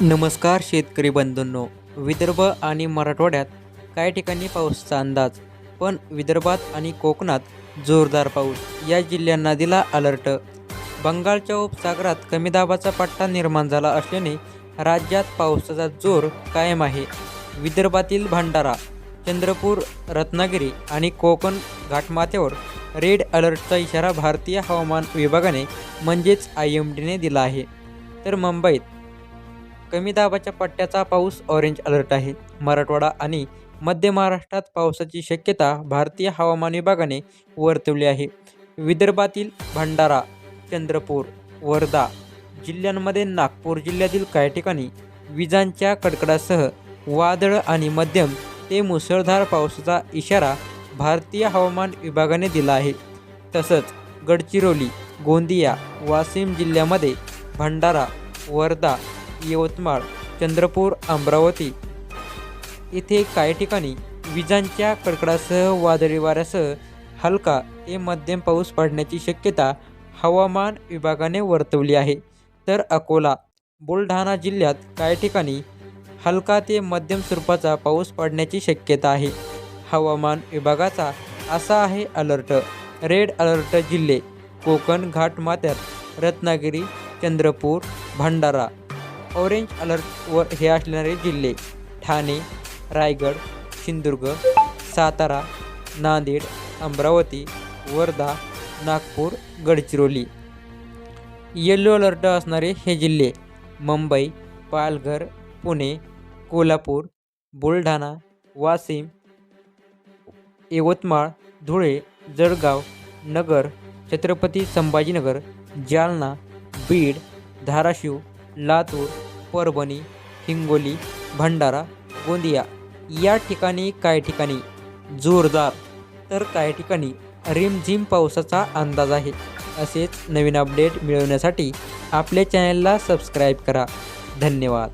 नमस्कार शेतकरी बंधूंनो विदर्भ आणि मराठवाड्यात काही ठिकाणी पाऊसचा अंदाज पण विदर्भात आणि कोकणात जोरदार पाऊस. या जिल्ह्यांना दिला अलर्ट बंगालच्या उपसागरात कमी दाबाचा पट्टा निर्माण झाला असल्याने राज्यात पावसाचा जोर कायम आहे. विदर्भातील भंडारा चंद्रपूर रत्नागिरी आणि कोकण घाटमाथ्यावर रेड अलर्टचा इशारा भारतीय हवामान विभागाने म्हणजेच आय एम डीने दिला आहे. तर मुंबईत कमी दाबाच्या पट्ट्याचा पाऊस ऑरेंज अलर्ट आहे. मराठवाडा आणि मध्य महाराष्ट्रात पावसाची शक्यता भारतीय हवामान विभागाने वर्तवली आहे. विदर्भातील भंडारा चंद्रपूर वर्धा जिल्ह्यांमध्ये नागपूर जिल्ह्यातील काही ठिकाणी विजांच्या कडकडासह वादळ आणि मध्यम ते मुसळधार पावसाचा इशारा भारतीय हवामान विभागाने दिला आहे. तसंच गडचिरोली गोंदिया वाशिम जिल्ह्यामध्ये भंडारा वर्धा यवतमाळ चंद्रपूर अमरावती. इथे काही ठिकाणी विजांच्या कडकडासह वादळी वाऱ्यासह हलका ते मध्यम पाऊस पडण्याची शक्यता हवामान विभागाने वर्तवली आहे. तर अकोला बुलढाणा जिल्ह्यात काही ठिकाणी हलका ते मध्यम स्वरूपाचा पाऊस पडण्याची शक्यता आहे. हवामान विभागाचा असा आहे अलर्ट. रेड अलर्ट जिल्हे कोकण घाटमाथ्यात रत्नागिरी चंद्रपूर भंडारा. ऑरेंज अलर्टवर हे असणारे जिल्हे ठाणे रायगड सिंधुदुर्ग सातारा नांदेड अमरावती वर्धा नागपूर गडचिरोली. येलो अलर्ट असणारे हे जिल्हे मुंबई पालघर पुणे कोल्हापूर बुलढाणा वाशिम यवतमाळ धुळे जळगाव नगर छत्रपती संभाजीनगर जालना बीड धाराशिव लातूर परभणी हिंगोली भंडारा गोंदिया या ठिकाणी काही ठिकाणी जोरदार तर काही ठिकाणी रिमझिम पावसाचा अंदाज आहे. असेच नवीन अपडेट मिळवण्यासाठी आपल्या चॅनलला सबस्क्राईब करा. धन्यवाद.